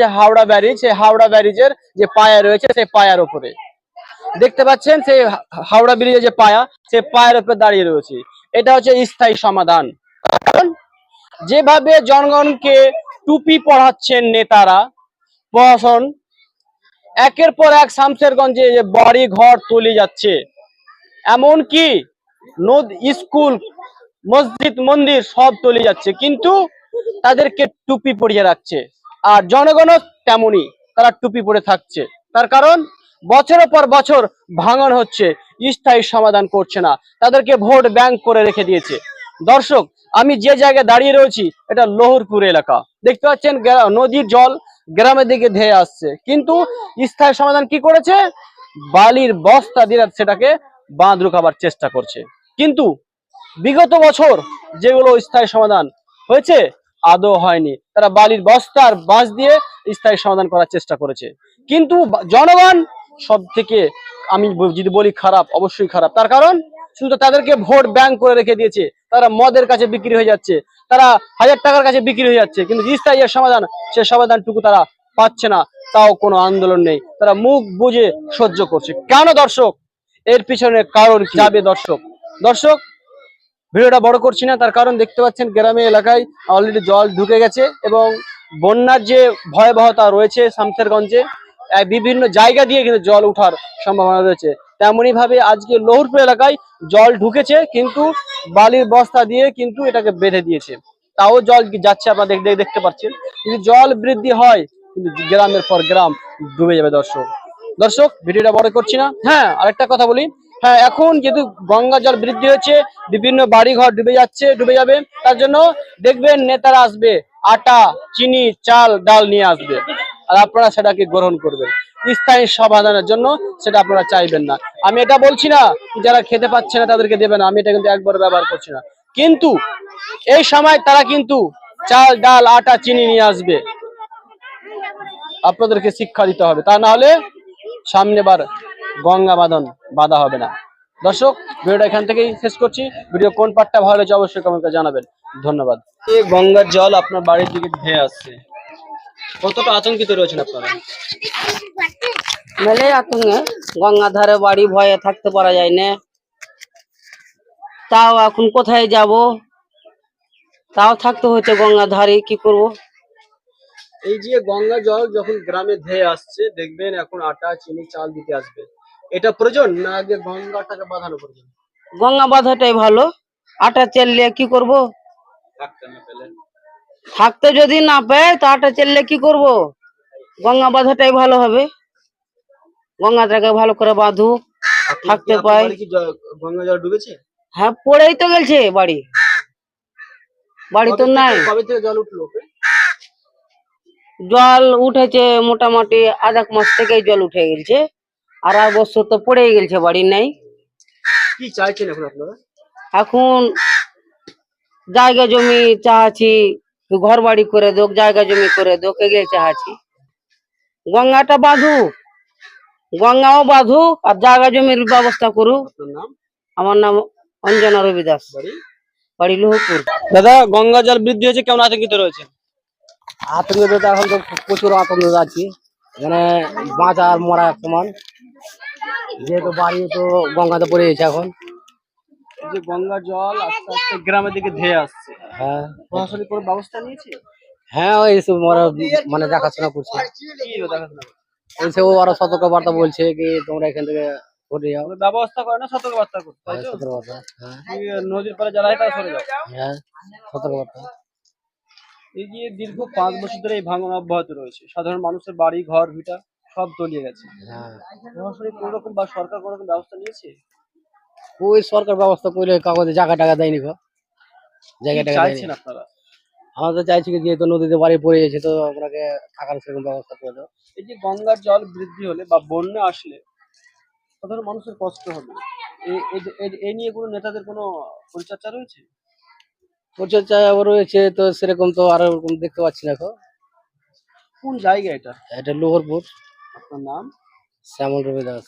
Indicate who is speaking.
Speaker 1: যে হাওড়া ব্যারিজ, সেই হাওড়া ব্যারিজের যে পায়া রয়েছে, সেই পায়ার উপরে দেখতে পাচ্ছেন সেই হাওড়া ব্রিজের যে পায়া, সেই পায়ের উপরে দাঁড়িয়ে রয়েছে। এটা হচ্ছে স্থায়ী সমাধান। কারণ যেভাবে জনগণকে টুপি পড়াচ্ছেন নেতারা, প্রশাসন, একের পর এক শামসেরগঞ্জে যে বাড়ি ঘর তলে যাচ্ছে, এমনকি নদ, স্কুল, মসজিদ, মন্দির সব তলে যাচ্ছে, কিন্তু তাদেরকে টুপি পরিয়ে রাখছে। আর জনগণও তেমনই তারা টুপি পরে থাকছে। তার কারণ, বছরের পর বছর ভাঙন হচ্ছে, স্থায়ী সমাধান করছে না। তাদেরকে ভোট ব্যাংক করে রেখে দিয়েছে। দর্শক, আমি যে জায়গায় দাঁড়িয়ে রয়েছি, এটা লোহরপুর এলাকা। দেখতে পাচ্ছেন নদীর জল গ্রামের দিকে ধেয়ে আসছে। কিন্তু স্থায়ী সমাধান কি করেছে? বালির বস্তা দিয়ে সেটাকে বাঁধ রুকাবার চেষ্টা করছে। কিন্তু বিগত বছর যেগুলো স্থায়ী সমাধান হয়েছে আদৌ হয়নি। তারা বালির বস্তার বাঁশ দিয়ে স্থায়ী সমাধান করার চেষ্টা করেছে। কিন্তু জনগণ সব থেকে আমি যদি বলি খারাপ, অবশ্যই খারাপ। তার কারণ, শুধু তাদেরকে ভোট ব্যাংক করে রেখে দিয়েছে। তারা মদের কাছে বিক্রি হয়ে যাচ্ছে। তারা হাজার টাকার কাছে বিক্রি হয়ে যাচ্ছে। কিন্তু স্থায়ী সমাধান, সে সমাধানটুকু তারা পাচ্ছে না। তাও কোনো আন্দোলন নেই। তারা মুখ বুঝে সহ্য করছে। কেন দর্শক? এর পিছনে কারণ? যাবে দর্শক। দর্শক ভিডিওটা বড় করছি না, তার কারণ দেখতে পাচ্ছেন গ্রামে এলাকায় অলরেডি জল ঢুকে গেছে এবং বন্যার যে ভয়াবহতা রয়েছে শামসেরগঞ্জে বিভিন্ন জায়গা দিয়ে কিন্তু জল ওঠার সম্ভাবনা রয়েছে। তেমনি ভাবে আজকে লোহরপুর এলাকায় জল ঢুকেছে, কিন্তু বালির বস্তা দিয়ে কিন্তু এটাকে বেঁধে দিয়েছে। তাও জল যাচ্ছে আপনারা দেখ- দেখ- দেখতে পাচ্ছেন? যদি জল বৃদ্ধি হয়, কিন্তু গ্রামের পর গ্রাম ডুবে যাবে দর্শক। দর্শক, ভিডিওটা বড় করছি না। হ্যাঁ আরেকটা কথা বলি। হ্যাঁ এখন যেহেতু গঙ্গা জল বৃদ্ধি হচ্ছে বিভিন্ন বাড়ি ঘর ডুবে যাচ্ছে, ডুবে যাবে, তার জন্য দেখবেন নেতারা আসবে, আটা, চিনি, চাল, ডাল নিয়ে আসবে। আর আপনারা সেটাকে গ্রহণ করবেন। স্থায়ী সমাধানের জন্য সেটা আপনারা চাইবেন না। আমি এটা বলছি না যারা খেতে পাচ্ছে না তাদেরকে দেবে না, আমি এটা কিন্তু একবার ব্যবহার করছি না। কিন্তু এই সময় তারা কিন্তু চাল, ডাল, আটা, চিনি নিয়ে আসবে। আপনাদেরকে শিক্ষা দিতে হবে। তা না হলে সামনে বার গঙ্গা বাঁধন বাধা হবে না। দর্শক ভিডিওটা এখান থেকেই শেষ করছি। ভিডিও কোন পার্টটা ভালো হয়েছে অবশ্যই কমেন্ট জানাবেন। ধন্যবাদ। এই গঙ্গার জল আপনার বাড়ির দিকে ধেয়ে আসছে। কতটা আতঙ্কিত রয়েছেন আপনারা?
Speaker 2: মেলে আতঙ্কে। গঙ্গার ধারে বাড়ি ভয়ে থাকতে পারা যায় না। তাও এখন কোথায় যাব? তাও থাকতে হচ্ছে গঙ্গার ধারে কি করব?
Speaker 1: এই যে গঙ্গা জল যখন গ্রামে ধেয়ে আসছে দেখবেন এখন আটা চিনি চাল দিতে আসবে। এটা প্রয়োজন না আগে গঙ্গাটাকে বাঁধানো প্রয়োজন?
Speaker 2: গঙ্গা বাঁধাটাই ভালো। আটা চেললে কি করব?
Speaker 1: থাকতে না পেলে।
Speaker 2: থাকতে যদি না পাই তো আটা চেললে কি করব? গঙ্গা বাঁধাটাই ভালো হবে। গঙ্গাটাকে ভালো করে বাঁধু। থাকতে পাই।
Speaker 1: গঙ্গা জল ডুবেছে?
Speaker 2: হ্যাঁ পড়েই তো গেছে বাড়ি। বাড়ি তো নাই।
Speaker 1: কবে থেকে জল উঠল
Speaker 2: জল উঠেছে মোটামুটি আধ এক মাস থেকেই জল উঠে গেছে। আর আর বছর তো পড়েই গেছে বাড়ি নাই।
Speaker 1: কি চাইছেন এখন আপনারা?
Speaker 2: এখন জায়গা জমি চাহাছি ঘর বাড়ি করে দোক জায়গা জমি করে দোক এগুলো চাহাছি গঙ্গাটা বাঁধু গঙ্গাও বাঁধু আর জায়গা জমির ব্যবস্থা করু আমার নাম অঞ্জনা রবি দাস
Speaker 1: বাড়ি?
Speaker 2: বাড়ি লোহপুর।
Speaker 1: দাদা গঙ্গা জল বৃদ্ধি হয়েছে কেমন আতঙ্কিত রয়েছে
Speaker 3: আতঙ্কিত এখন তো প্রচুর আতঙ্ক আছি। মানে বাঁচা আর মরা সমান। যেহেতু বাড়ি তো গঙ্গাতে পড়ে গেছে এখন।
Speaker 1: এই যে গঙ্গা জল আস্তে আস্তে গ্রামের দিকে ধেয়ে আসছে।
Speaker 3: হ্যাঁ।
Speaker 1: প্রশাসনিক কোনো ব্যবস্থা নিয়েছে?
Speaker 3: হ্যাঁ ওই সব ওরা মানে দেখাশোনা করছে? বলছে ও আরও সতর্ক বার্তা বলছে কি তোমরা এখান থেকে সরে যাও।
Speaker 1: ব্যবস্থা করে না সতর্ক বার্তা করতে তাই তো?
Speaker 3: সতর্ক বার্তা হ্যাঁ।
Speaker 1: নদীর পাড়ে যারা তারা সরে যাও।
Speaker 3: হ্যাঁ সতর্ক বার্তা
Speaker 1: এই যে দীর্ঘ পাঁচ বছর ধরে এই ভাঙন অব্যাহত রয়েছে। সাধারণ মানুষের বাড়ি ঘর ভিটা সব তলিয়ে গেছে।
Speaker 3: হ্যাঁ।
Speaker 1: প্রশাসনিক কোনো রকম বা সরকার কোনো রকম ব্যবস্থা নিয়েছে?
Speaker 3: ওই সরকার ব্যবস্থা করলে কাগজে জায়গা টাকা দেয়নি গো। জায়গা টাকা দেয়নি।
Speaker 1: চাইছেন আপনারা?
Speaker 3: আমরা তো চাইছি কি যেহেতু নদীতে বাড়ি পড়ে গেছে তো আপনাকে থাকার সেরকম ব্যবস্থা করে দাও
Speaker 1: এই যে গঙ্গার জল বৃদ্ধি হলে বা বন্যা আসলে সাধারণ মানুষের কষ্ট হবে। এ- নিয়ে কোনো নেতাদের কোনো পরিচর্যা রয়েছে?
Speaker 3: পরিচর্যা রয়েছে তো সেরকম তো আর ওরকম দেখতে পাচ্ছি না এখন
Speaker 1: কোন জায়গা এটা?
Speaker 3: এটা লোহরপুর।
Speaker 1: আপনার নাম?
Speaker 3: শ্যামল রবি দাস